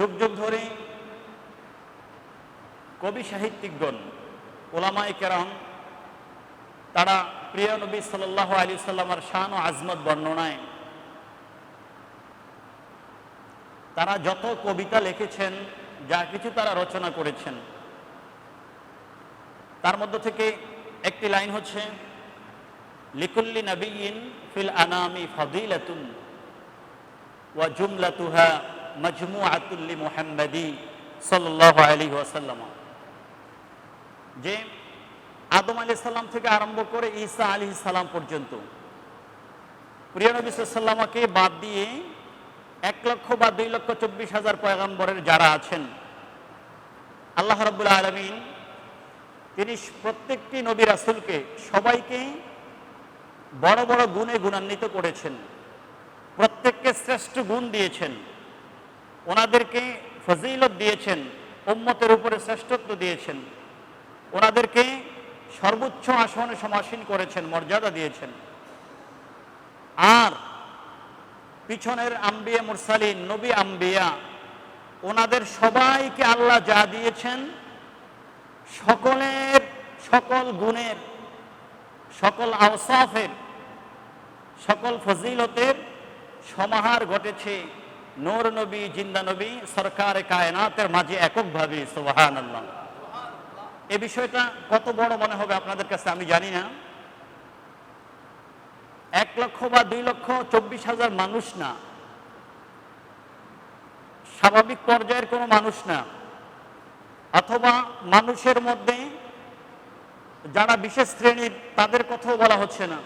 যুগ যুগ ধরে কবি সাহিত্যিকগণ ওলামাই কেরাম, তারা প্রিয় নবী সাল্লাহ আলী সাল্লামার শান ও আজমত বর্ণনায় তারা যত কবিতা লিখেছেন, যা কিছু তারা রচনা করেছেন, তার মধ্য থেকে একটি লাইন হচ্ছে, লিকুল্লি নবীন ফিল আনামি ফদিলাতুন ওয়া জুমলাতুহা মজমুআতুল্লি মুহাম্মাদি সাল্লাল্লাহু আলাইহি ওয়াসাল্লাম। যে আদম আলী সাল্লাম থেকে আরম্ভ করে ঈসা আলী সাল্লাম পর্যন্ত। প্রিয় নবী সাল্লামাকে বাদ দিয়ে এক লক্ষ বা দুই লক্ষ চব্বিশ হাজার পয়গম্বরের যারা আছেন, আল্লাহ রব্বুল আলমিন, তিনি প্রত্যেকটি নবী রাসুলকে সবাইকে বড় বড় গুণে গুণান্বিত করেছেন। প্রত্যেককে শ্রেষ্ঠ গুণ দিয়েছেন। ওনাদেরকে ফজিলত দিয়েছেন, উম্মতের উপরে শ্রেষ্ঠত্ব দিয়েছেন। ওনাদেরকে সর্বোচ্চ আসনে সমাসীন করেছেন, মর্যাদা দিয়েছেন। আর পিছনের আম্বিয়া মুরসালিন, নবী আম্বিয়া, ওনাদের সবাইকে আল্লাহ যা দিয়েছেন, সকলের, সকল গুণের, সকল আওসাফের, সকল ফজিলতের সমাহার ঘটেছে। নূর নবী, জিন্দা নবী, সরকার কায়নাতের মাঝে এককভাবে সোহান আল্লাহ এ বিষয়টা কত বড় মনে হবে আপনাদের কাছে আমি জানি না। এক লক্ষ বা দুই লক্ষ চব্বিশ হাজার মানুষ না। স্বাভাবিক পর্যায়ের কোনো মানুষ না। অথবা মানুষের মধ্যে যারা বিশেষ শ্রেণির, তাদের কথাও বলা হচ্ছে না।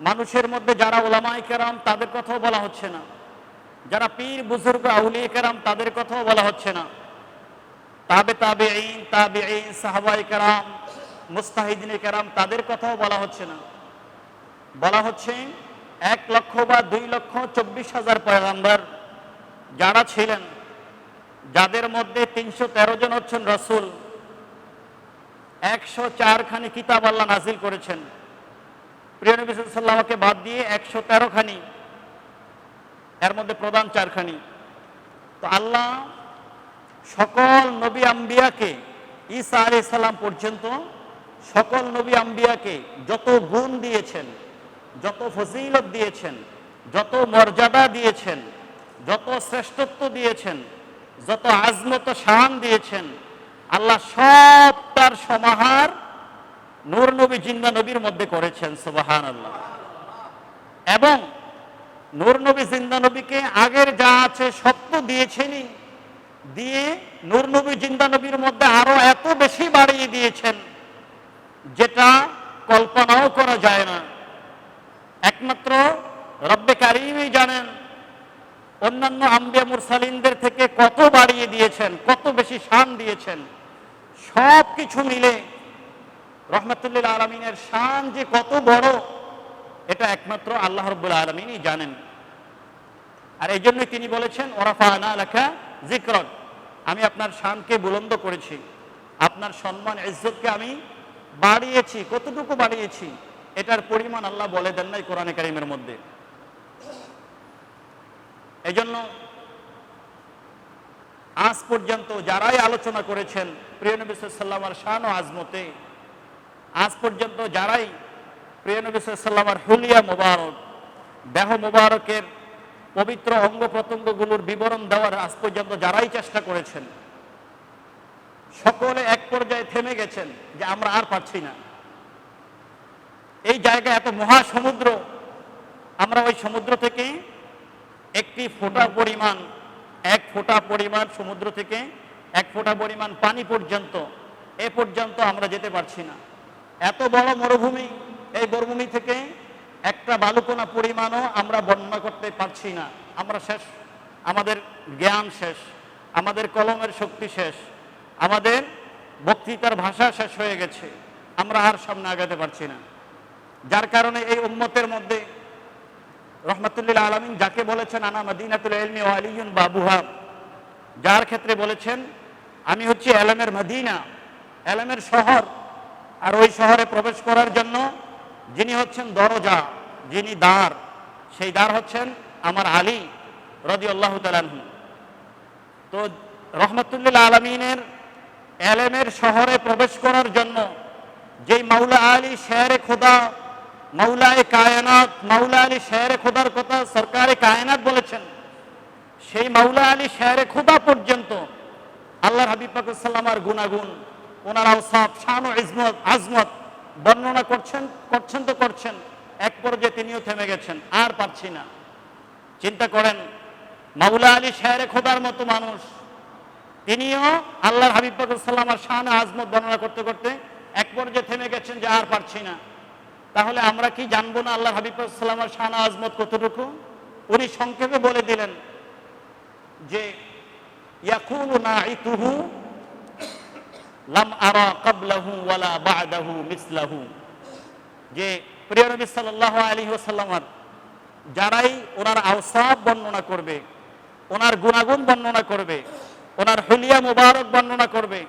মানুষের মধ্যে যারা ওলামাই কেরাম, তাদের কথাও বলা হচ্ছে না। যারা পীর, বুজুর্গ, আউলিয়া কেরাম, তাদের কথাও বলা হচ্ছে না। তাবে তাবে আইন তাবে আইন সাহাবাই কেরাম, মুস্তাহিদিন কেরাম, তাদের কথাও বলা হচ্ছে না। বলা হচ্ছে এক লক্ষ বা দুই লক্ষ চব্বিশ হাজার পয়গাম্বার যারা ছিলেন, যাদের মধ্যে তিনশো তেরো জন হচ্ছেন রসুল, একশো চারখানি কিতাব আল্লাহ নাজিল করেছেন। প্রিয় নবী সাল্লামকে বাদ দিয়ে একশো তেরোখানি খানি এর মধ্যে প্রধান চারখানি। তো আল্লাহ সকল নবী আম্বিয়াকে ঈসা আলি সাল্লাম পর্যন্ত সকল নবী আম্বিয়াকে যত গুণ দিয়েছেন, যত ফজিলত দিয়েছেন, যত মর্যাদা দিয়েছেন, যত শ্রেষ্ঠত্ব দিয়েছেন, যত আজমত শান দিয়েছেন, আল্লাহ সব তার সমাহার নূর নবী জিন্দা নবীর মধ্যে করেছেন সুবাহান আল্লাহ এবং নূর নবী, জিন্দা নবীকে আগের যা আছে সত্য দিয়েছেনই। দিয়ে নূর নবী, জিন্দা নবীর মধ্যে আরও এত বেশি বাড়িয়ে দিয়েছেন, যেটা কল্পনাও করা যায় না। একমাত্র রব্বে কারিমই জানেন অন্যান্য আম্বিয়া মুরসালিনদের থেকে কত বাড়িয়ে দিয়েছেন, কত বেশি শান দিয়েছেন। সব কিছু মিলে রহমতুল্লিল আলমিনের শান যে কত বড় এটা একমাত্র আল্লাহ রব্বুল আলমিনই জানেন। আর এই জন্যই তিনি বলেছেন ওরাফা না লেখা জিক্রক আমি আপনার শানকে বুলন্দ করেছি, আপনার সম্মান, ইজ্জতকে আমি বাড়িয়েছি, কতটুকু বাড়িয়েছি, এটার পরিমাণ আল্লাহ বলে দেন নাই কোরআনে কারিমের মধ্যে। এই জন্য আজ পর্যন্ত যারাই আলোচনা করেছেন, প্রিয় নবী সাল্লামার শান ও আজমতে, আজ পর্যন্ত যারাই প্রিয় নবী সাল্লামার হুলিয়া মুবারক, দেহ মুবারকের পবিত্র অঙ্গ প্রত্যঙ্গগুলোর বিবরণ দেওয়ার আজ পর্যন্ত যারাই চেষ্টা করেছেন, সকলে এক পর্যায়ে থেমে গেছেন যে আমরা আর পাচ্ছি না। এই জায়গা এত মহাসমুদ্র, আমরা ওই সমুদ্র থেকে একটি ফোঁটা পরিমাণ, এক ফোঁটা পরিমাণ সমুদ্র থেকে এক ফোঁটা পরিমাণ পানি পর্যন্ত, এ পর্যন্ত আমরা যেতে পারছি না। এত বড় মরুভূমি এই বরভূমি থেকে একটা বালুকোনা পরিমাণও আমরা বর্ণনা করতে পারছি না। আমরা শেষ। আমাদের জ্ঞান শেষ। আমাদের কলমের শক্তি শেষ। আমাদের বক্তৃতার ভাষা শেষ হয়ে গেছে। আমরা আর সামনে আগাতে পারছি না। যার কারণে এই উম্মতের মধ্যে রহমতুল্লাহ আলমিন যাকে বলেছেন, আনা মদিনাতুল এলমি ও আলিউন বাবুহা যার ক্ষেত্রে বলেছেন, আমি হচ্ছি এলমের মদিনা, এলমের শহর। আর ওই শহরে প্রবেশ করার জন্য যিনি হচ্ছেন দরজা, যিনি দ্বার, সেই দ্বার হচ্ছেন আমার আলী রদি আল্লাহ তালাহু তো রহমতুল্লাহ আলমিনের এলেমের শহরে প্রবেশ করার জন্য যেই মাওলা আলী শেয়ারে খোদা, মাওলায় কায়নাত, মাওলা আলী শেয়ারে খোদার কথা সরকারে কায়নাত বলেছেন, সেই মাওলা আলী শেয়ারে খোদা পর্যন্ত আল্লাহর হাবিব পাকুসাল্লামার গুনাগুন ওনার আওসাফ শান ও ইজমত, আজমত বর্ণনা করছেন করছেন তো করছেন, এক পর্যায়ে তিনিও থেমে গেছেন, আর পারছি না। চিন্তা করেন, মাওলা আলী শেরে খোদার মতো মানুষ। তিনিও আল্লাহর হাবিব পাকুসাল্লামার শান আজমত বর্ণনা করতে করতে এক পর্যায়ে থেমে গেছেন যে আর পারছি না। তাহলে আমরা কি জানব না আল্লাহ হাবিব সাল্লামার শান আজমত কতটুকু? উনি সংক্ষেপে বলে দিলেন যে, ইয়াকুলু নাইতুহু লাম আরা ক্বাবলাহু ওয়ালা বা'দাহু মিসলাহু। যে প্রিয় নবী সাল্লাল্লাহু আলাইহি ওয়াসাল্লামার যারাই ওনার আওসাফ বর্ণনা করবে, ওনার গুণাগুণ বর্ণনা করবে, ওনার হুলিয়া মুবারক বর্ণনা করবে,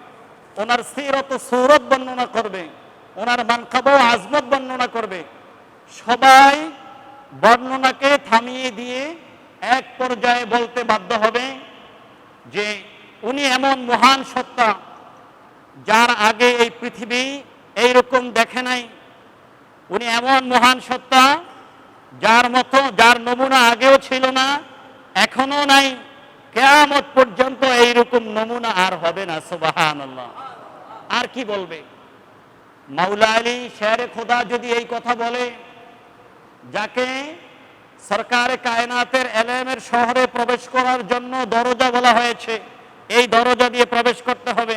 ওনার সিরত সৌরত বর্ণনা করবে, ওনার মানকাব আজমত বর্ণনা করবে, সবাই বর্ণনাকে থামিয়ে দিয়ে এক পর্যায়ে বলতে বাধ্য হবে যে উনি এমন মহান সত্তা যার আগে এই পৃথিবী এইরকম দেখে নাই, উনি এমন মহান সত্তা, যার মতো, যার নমুনা আগেও ছিল না, এখনও নাই। কেয়ামত পর্যন্ত এইরকম নমুনা আর হবে না সুবাহান আর কি বলবে? মাওলা আলী শেরে খোদা যদি এই কথা বলে, যাকে সরকার কায়নাতের এলেমের শহরে প্রবেশ করার জন্য দরজা বলা হয়েছে, এই দরজা দিয়ে প্রবেশ করতে হবে।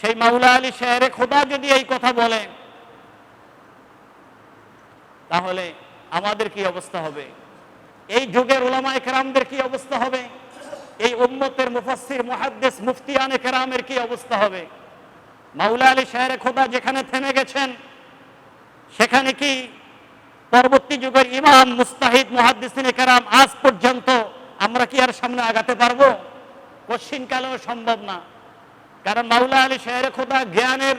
সেই মাওলা আলী শেরে খোদা যদি এই কথা বলে, তাহলে আমাদের কি অবস্থা হবে? এই যুগের ওলামা একরামদের কি অবস্থা হবে? এই উম্মতের মুফাসসির, মুহাদ্দিস, মুফতিয়ানে কেরামের কি অবস্থা হবে? মাওলা আলী শাহের খোদা যেখানে থেমে গেছেন, সেখানে কি পরবর্তী যুগের ইমাম, মুস্তাহিদ, মুহাদ্দিসিন একরাম আজ পর্যন্ত আমরা কি আর সামনে আগাতে পারব? কশ্চিনকালেও সম্ভব না। কারণ মাওলা আলী শাহের খোদা জ্ঞানের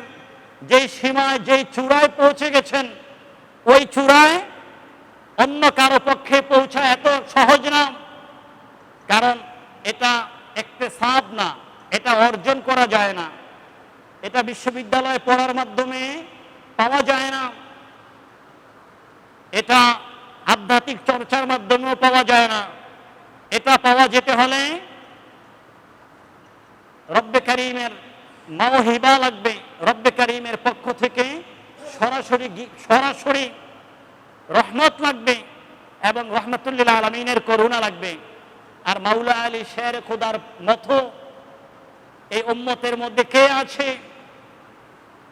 যেই সীমায়, যেই চূড়ায় পৌঁছে গেছেন, ওই চূড়ায় অন্য কারও পক্ষে পৌঁছা এত সহজ না। কারণ এটা একটা সাপ না, এটা অর্জন করা যায় না। এটা বিশ্ববিদ্যালয়ে পড়ার মাধ্যমে পাওয়া যায় না। এটা আধ্যাত্মিক চর্চার মাধ্যমেও পাওয়া যায় না। এটা পাওয়া যেতে হলে রব্বে করিমের মাওহিবা লাগবে। রব্বে করিমের পক্ষ থেকে সরাসরি সরাসরি রহমত লাগবে এবং রহমতুল্লিল আলমিনের করুণা লাগবে। আর মাওলা আলী শের খোদার মতো এই উম্মতের মধ্যে কে আছে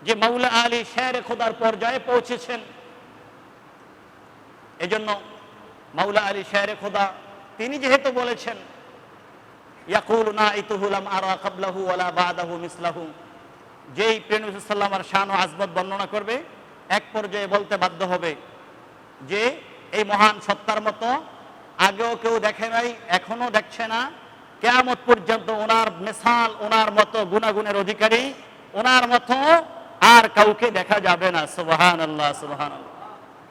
যে মাওলা আলী শের খোদার পর্যায়ে পৌঁছেছেন? এজন্য মাওলা আলী শের খোদা তিনি যেহেতু বলেছেন ইয়াকুল না ইতুহুলাম আরা কাবলাহু ওয়ালা বাদাহু মিসলাহু। যেই প্রেনুসাল্লামার শান ও আজমত বর্ণনা করবে, এক পর্যায়ে বলতে বাধ্য হবে যে, এই মহান সত্তার মতো আগেও কেউ দেখে নাই, এখনও দেখছে না। কেয়ামত পর্যন্ত ওনার মেসাল, ওনার মতো গুণাগুণের অধিকারী, ওনার মতো আর কাউকে দেখা যাবে না। সুবাহান আল্লাহ সুবাহান আল্লাহ